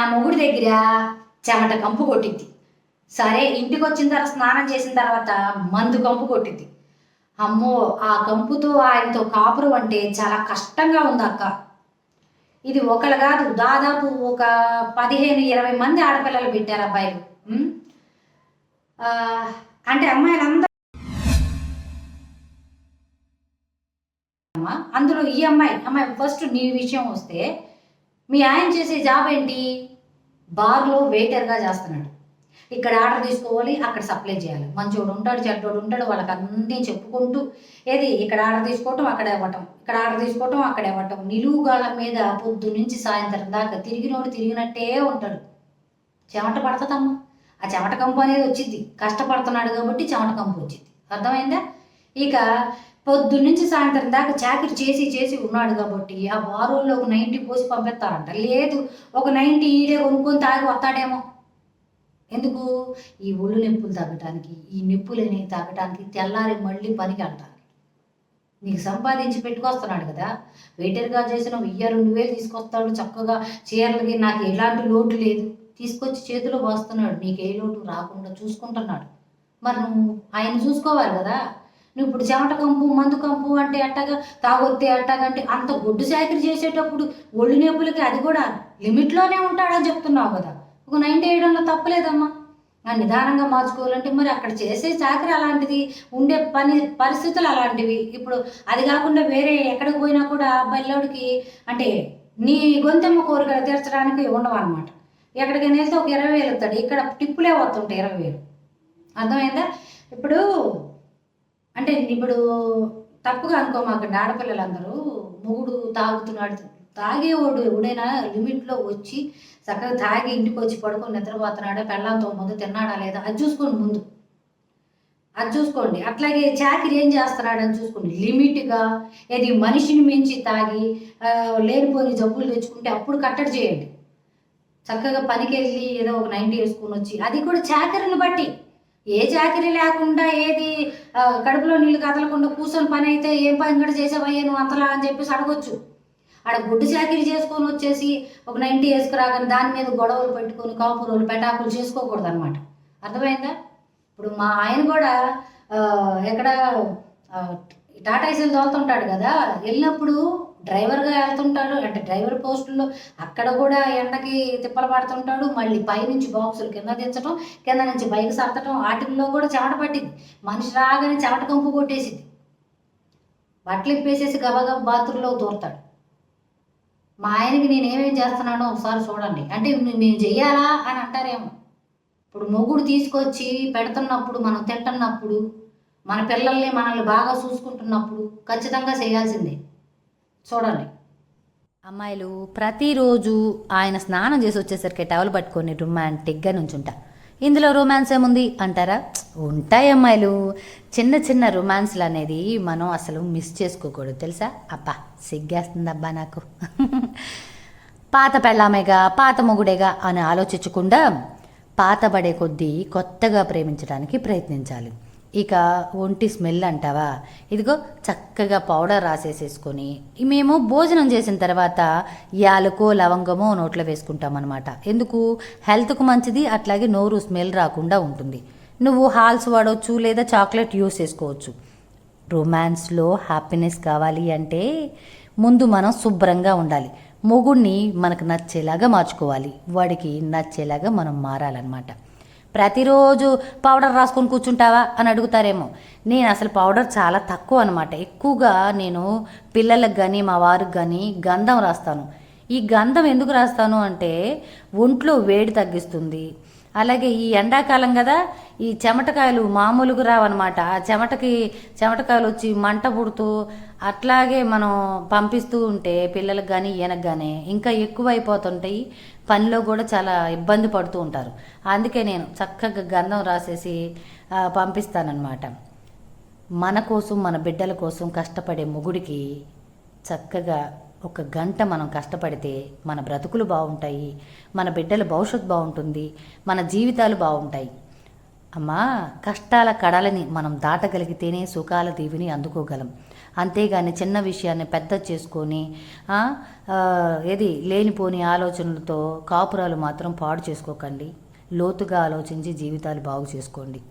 నా మొగుడి దగ్గర చెమట కంపు కొట్టింది సరే ఇంటికి వచ్చిన తర్వాత స్నానం చేసిన తర్వాత మందు కంపు కొట్టింది అమ్మో ఆ కంపుతో ఆయనతో కాపురం అంటే చాలా కష్టంగా ఉంది అక్క. ఇది ఒకరు కాదు దాదాపు ఒక పదిహేను ఇరవై మంది ఆడపిల్లలు పెట్టారు అబ్బాయిలు. అంటే అమ్మాయిలందరూ అమ్మా, అందులో ఈ అమ్మాయి అమ్మాయి ఫస్ట్ నీ విషయం వస్తే మీ ఆయన చేసే జాబ్ ఏంటి? బార్లో వెయిటర్గా చేస్తున్నాడు. ఇక్కడ ఆర్డర్ తీసుకోవాలి అక్కడ సప్లై చేయాలి. మంచోడు ఉంటాడు చెడ్డోడు ఉంటాడు వాళ్ళకి అన్నీ చెప్పుకుంటూ ఏది ఇక్కడ ఆర్డర్ తీసుకోవటం అక్కడ ఇవ్వటం. ఇక్కడ ఆర్డర్ తీసుకోవటం అక్కడ ఇవ్వటం. నిలువుగాళ్ళ మీద పొద్దు నుంచి సాయంత్రం దాకా తిరిగినోడు తిరిగినట్టే ఉంటాడు. చెమట పడుతుందమ్మా. ఆ చెమట కంపు అనేది వచ్చింది. కష్టపడుతున్నాడు కాబట్టి చెమట కంపు వచ్చింది. అర్థమైందా? ఇక పొద్దున్నుంచి సాయంత్రం దాకా చాకరీ చేసి చేసి ఉన్నాడు కాబట్టి ఆ బారుల్లో ఒక నైంటీ పోసి పంపిస్తారంట. లేదు ఒక నైంటీ ఈడే కొనుక్కొని తాగి వస్తాడేమో. ఎందుకు? ఈ ఒళ్ళు నొప్పులు తగ్గటానికి ఈ నొప్పులని తగ్గటానికి తెల్లారి మళ్ళీ పనికి అంటారు నీకు సంపాదించి పెట్టుకొస్తున్నాడు కదా. వెయిటర్గా చేసిన వెయ్యి రెండు వేలు తీసుకొస్తాడు చక్కగా. చీరలకి నాకు ఎలాంటి లోటు లేదు. తీసుకొచ్చి చేతిలో పోస్తున్నాడు నీకు ఏ లోటు రాకుండా చూసుకుంటున్నాడు. మరి నువ్వు ఆయన చూసుకోవాలి కదా. నువ్వు ఇప్పుడు చెమట కంపు మందు కంపు అంటే అట్టగా తాగొత్తే అట్టగా అంటే అంత గొడ్డు చాకరీ చేసేటప్పుడు ఒళ్ళు నొప్పులకి అది కూడా లిమిట్లోనే ఉంటాడని చెప్తున్నావు కదా. ఒక నైంటీ వేయడంలో తప్పలేదమ్మా. ఆ నిదానంగా మార్చుకోవాలంటే మరి అక్కడ చేసే చాకరీ అలాంటిది ఉండే పని పరిస్థితులు అలాంటివి. ఇప్పుడు అది కాకుండా వేరే ఎక్కడికి పోయినా కూడా బల్లోడికి అంటే నీ గొంతెమ్మ కోరికలు తీర్చడానికి ఉండవు అనమాట ఎక్కడికైనా వెళ్తే ఒక ఇరవై వేలు ఇస్తాడు. ఇక్కడ టిప్పులే వస్తుంటాయి ఇరవై వేలు. అర్థమైందా? ఇప్పుడు అంటే ఇప్పుడు తప్పుగా అనుకోమాకండి ఆడపిల్లలందరూ మొగుడు తాగుతున్నాడు. తాగేవాడు ఎవడైనా లిమిట్లో వచ్చి చక్కగా తాగి ఇంటికి వచ్చి పడుకొని నిద్రపోతున్నాడా పెళ్ళంతో ముందు తిన్నాడా లేదా అది చూసుకోండి ముందు. అది చూసుకోండి. అట్లాగే చాకరీ ఏం చేస్తున్నాడని చూసుకోండి. లిమిట్గా ఏది మనిషిని మించి తాగి లేనిపోయి లేనిపోని జబ్బులు తెచ్చుకుంటే అప్పుడు కట్టడి చేయండి. చక్కగా పనికి వెళ్ళి ఏదో ఒక నైన్టీ వేసుకొని వచ్చి అది కూడా చాకరీని బట్టి. ఏ జాకిరి లేకుండా ఏది కడుపులో నీళ్ళు కదలకుండా కూర్చొని పని అయితే ఏం పని కూడా చేసేవయ్యా నువ్వు అంతలా అని చెప్పేసి అడగొచ్చు. ఆడ గుడ్డు చాకరీ చేసుకొని వచ్చేసి ఒక నైంటీ వేసుకురాగానే దాని మీద గొడవలు పెట్టుకొని కాపురులు పెటాకులు చేసుకోకూడదు అనమాట అర్థమైందా? ఇప్పుడు మా ఆయన కూడా ఎక్కడ టాటా ఏసీలు తోలుతుంటాడు కదా వెళ్ళినప్పుడు డ్రైవర్గా వెళ్తుంటాడు అంటే డ్రైవర్ పోస్టుల్లో అక్కడ కూడా ఎండకి తిప్పలు పడుతుంటాడు మళ్ళీ పైనుంచి బాక్సులు కింద దించడం కింద నుంచి బైక్ సర్దటం వాటిల్లో కూడా చెమట పట్టింది. మనిషి రాగానే చెమట కంపు కొట్టేసింది. బట్టలు ఇప్పేసేసి గబగబ బాత్రూంలో దూరతాడు. మా ఆయనకి నేను ఏమేం చేస్తున్నానో ఒకసారి చూడండి. అంటే మేము చెయ్యాలా అని అంటారేమో. ఇప్పుడు మొగుడు తీసుకొచ్చి పెడుతున్నప్పుడు మనం తింటున్నప్పుడు మన పిల్లల్ని మనల్ని బాగా చూసుకుంటున్నప్పుడు ఖచ్చితంగా చేయాల్సిందే. చూడండి. అమ్మాయిలు ప్రతిరోజు ఆయన స్నానం చేసి వచ్చేసరికి టవల్ పట్టుకొని రొమాంటిక్గా నుంచుంటా. ఇందులో రొమాన్స్ ఏముంది? అంటారా? ఉంటాయి అమ్మాయిలు. చిన్న చిన్న రొమాన్స్లు అనేది మనం అసలు మిస్ చేసుకోకూడదు. తెలుసా? అబ్బా సిగ్గేస్తుంది అబ్బా నాకు. పాత పెళ్ళామేగా పాత మొగుడేగా అని ఆలోచించకుండా పాతబడే కొద్దీ కొత్తగా ప్రేమించడానికి ప్రయత్నించాలి. ఇక ఒంటి స్మెల్ అంటావా? ఇదిగో చక్కగా పౌడర్ రాసేసేసుకొని మేము భోజనం చేసిన తర్వాత యాలకో లవంగమో నోట్లో వేసుకుంటాం అనమాట ఎందుకు? హెల్త్కు మంచిది అట్లాగే నోరు స్మెల్ రాకుండా ఉంటుంది. నువ్వు హాల్స్ వాడవచ్చు లేదా చాక్లెట్ యూస్ చేసుకోవచ్చు. రొమాన్స్లో హ్యాపీనెస్ కావాలి అంటే ముందు మనం శుభ్రంగా ఉండాలి. మొగుడిని మనకు నచ్చేలాగా మార్చుకోవాలి. వాడికి నచ్చేలాగా మనం మారాలన్నమాట. ప్రతిరోజు పౌడర్ రాసుకొని కూర్చుంటావా అని అడుగుతారేమో. నేను అసలు పౌడర్ చాలా తక్కువ అనమాట ఎక్కువగా నేను పిల్లలకు కానీ మా వారికి కానీ గంధం రాస్తాను. ఈ గంధం ఎందుకు రాస్తాను అంటే ఒంట్లో వేడి తగ్గిస్తుంది. అలాగే ఈ ఎండాకాలం కదా ఈ చెమటకాయలు మామూలుగా రావన్నమాట. ఆ చెమటకి చెమటకాయలు వచ్చి మంట పుడుతూ అట్లాగే మనం పంపిస్తూ ఉంటే పిల్లలకు కానీ ఈయనకు కానీ ఇంకా ఎక్కువ అయిపోతుంటాయి పనిలో కూడా చాలా ఇబ్బంది పడుతూ ఉంటారు. అందుకే నేను చక్కగా గంధం రాసేసి పంపిస్తానన్నమాట. మన కోసం మన బిడ్డల కోసం కష్టపడే మొగుడికి చక్కగా ఒక గంట మనం కష్టపడితే మన బ్రతుకులు బాగుంటాయి మన బిడ్డల భవిష్యత్తు బాగుంటుంది మన జీవితాలు బాగుంటాయి. అమ్మా కష్టాల కడలని మనం దాటగలిగితేనే సుఖాల దీవిని అందుకోగలం. అంతేగాని చిన్న విషయాన్ని పెద్ద చేసుకొని ఏది లేనిపోని ఆలోచనలతో కాపురాలు మాత్రం పాడు చేసుకోకండి. లోతుగా ఆలోచించి జీవితాలు బాగు చేసుకోండి.